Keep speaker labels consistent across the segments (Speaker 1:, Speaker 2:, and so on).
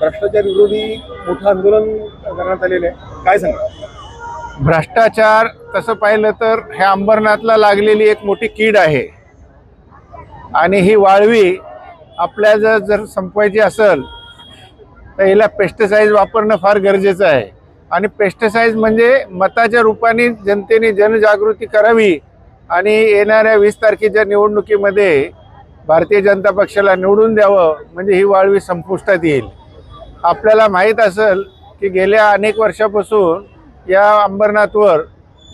Speaker 1: भ्रष्टाचार विरोधी मोठं आंदोलन करण्यात आलेलं आहे. काय सांगा
Speaker 2: भ्रष्टाचार तसं पाहिलं तर ह्या अंबरनाथला लागलेली एक मोठी कीड आहे. आणि ही वाळवी आपल्या जर जर संपवायची असेल तर हिला पेस्टिसाइड वापरणं फार गरजेचं आहे. आणि पेस्टिसाइड म्हणजे मताच्या रूपाने जनतेने जनजागृती करावी आणि येणाऱ्या वीस तारखेच्या निवडणुकीमध्ये भारतीय जनता पक्षाला निवडून द्यावं म्हणजे ही वाळवी संपुष्टात येईल. आपल्याला माहीत असेल की गेल्या अनेक वर्षापासून या अंबरनाथवर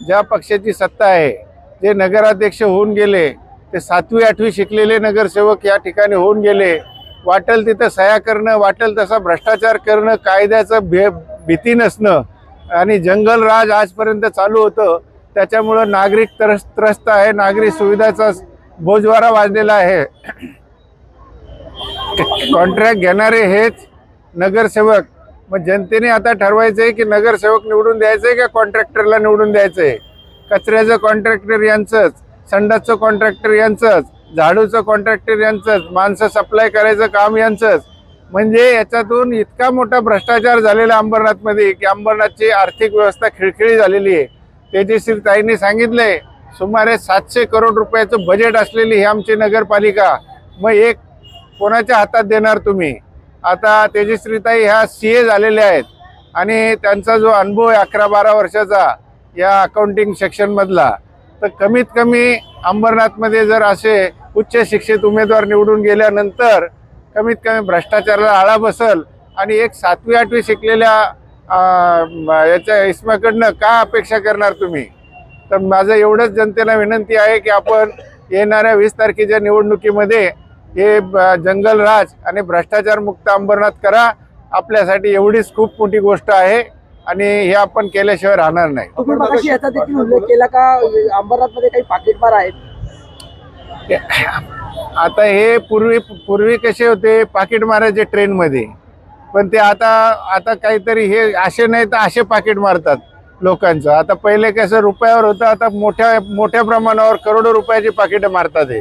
Speaker 2: ज्या पक्षाची सत्ता आहे जे नगराध्यक्ष होऊन गेले ते सातवी आठवी शिकलेले नगरसेवक या ठिकाणी होऊन गेले. वाटेल तिथं सह्या करणं वाटेल तसा भ्रष्टाचार करणं कायद्याचं भे भीती नसणं आणि जंगलराज आजपर्यंत चालू होतं. त्याच्यामुळं नागरिक त्रस त्रस्त आहे नागरिक सुविधाचा बोजवारा वाजलेला आहे. कॉन्ट्रॅक्ट घेणारे हेच नगरसेवक. मग जनतेने आता ठरवायचं आहे की नगरसेवक निवडून द्यायचं आहे का कॉन्ट्रॅक्टरला निवडून द्यायचं आहे कचऱ्याचं कॉन्ट्रॅक्टर यांचंच संडासचं कॉन्ट्रॅक्टर यांचंच झाडूचं कॉन्ट्रॅक्टर यांचंच माणसं सप्लाय करायचं काम यांचंच. म्हणजे याच्यातून इतका मोठा भ्रष्टाचार झालेला अंबरनाथमध्ये की अंबरनाथची आर्थिक व्यवस्था खिळखिळी झालेली आहे. तेजश्री ताईंनी सांगितलंय सुमारे सातशे करोड रुपयाचं बजेट असलेली ही आमची नगरपालिका. मग एक कोणाच्या हातात देणार तुम्ही? आता तेजश्रीताई ह्या सी ए झालेल्या आहेत. आणि त्यांचा जो अनुभव आहे अकरा बारा वर्षाचा या अकाउंटिंग सेक्शनमधला तर कमीत कमी अंबरनाथमध्ये जर असे उच्च शिक्षित उमेदवार निवडून गेल्यानंतर कमीत कमी भ्रष्टाचाराला आळा बसल आणि एक सातवी आठवी शिकलेल्या याच्या इसमाकडनं का अपेक्षा करणार तुम्ही? तर माझं एवढंच जनतेला विनंती आहे की आपण येणाऱ्या वीस तारखेच्या निवडणुकीमध्ये हे ब- जंगलराज आणि भ्रष्टाचार मुक्त अंबरनाथ करा आपल्यासाठी एवढीच खूप मोठी गोष्ट आहे आणि हे आपण केल्याशिवाय राहणार नाही.
Speaker 3: तुम्ही मगाशी याचा देखील उल्लेख केला का अंबरनाथमध्ये काही पाकिटमार आहेत?
Speaker 2: आता हे पूर्वी पूर्वी कसे होते पाकिट मारायचे ट्रेनमध्ये. पण ते आता आता काहीतरी हे असे नाही तर असे पाकिट मारतात लोकांचं. आता पहिले कसं रुपयावर होतं आता मोठ्या मोठ्या प्रमाणावर करोडो रुपयाची पाकिटं मारतात हे.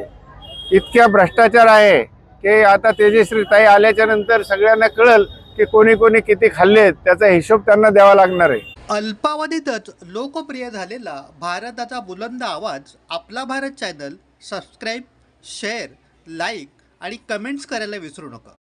Speaker 2: इतक्या भ्रष्टाचार आहे की आता तेजश्री ताई आल्याच्यानंतर सगळ्यांना कळल की कोणी कोणी किती खाल्लेत त्याचा हिशोब त्यांना द्यावा लागणार आहे.
Speaker 4: अल्पावधीतच लोकप्रिय झालेला भारताचा बुलंद आवाज आपला Bharat channel subscribe share like आणि कमेंट्स करायला विसरू नका.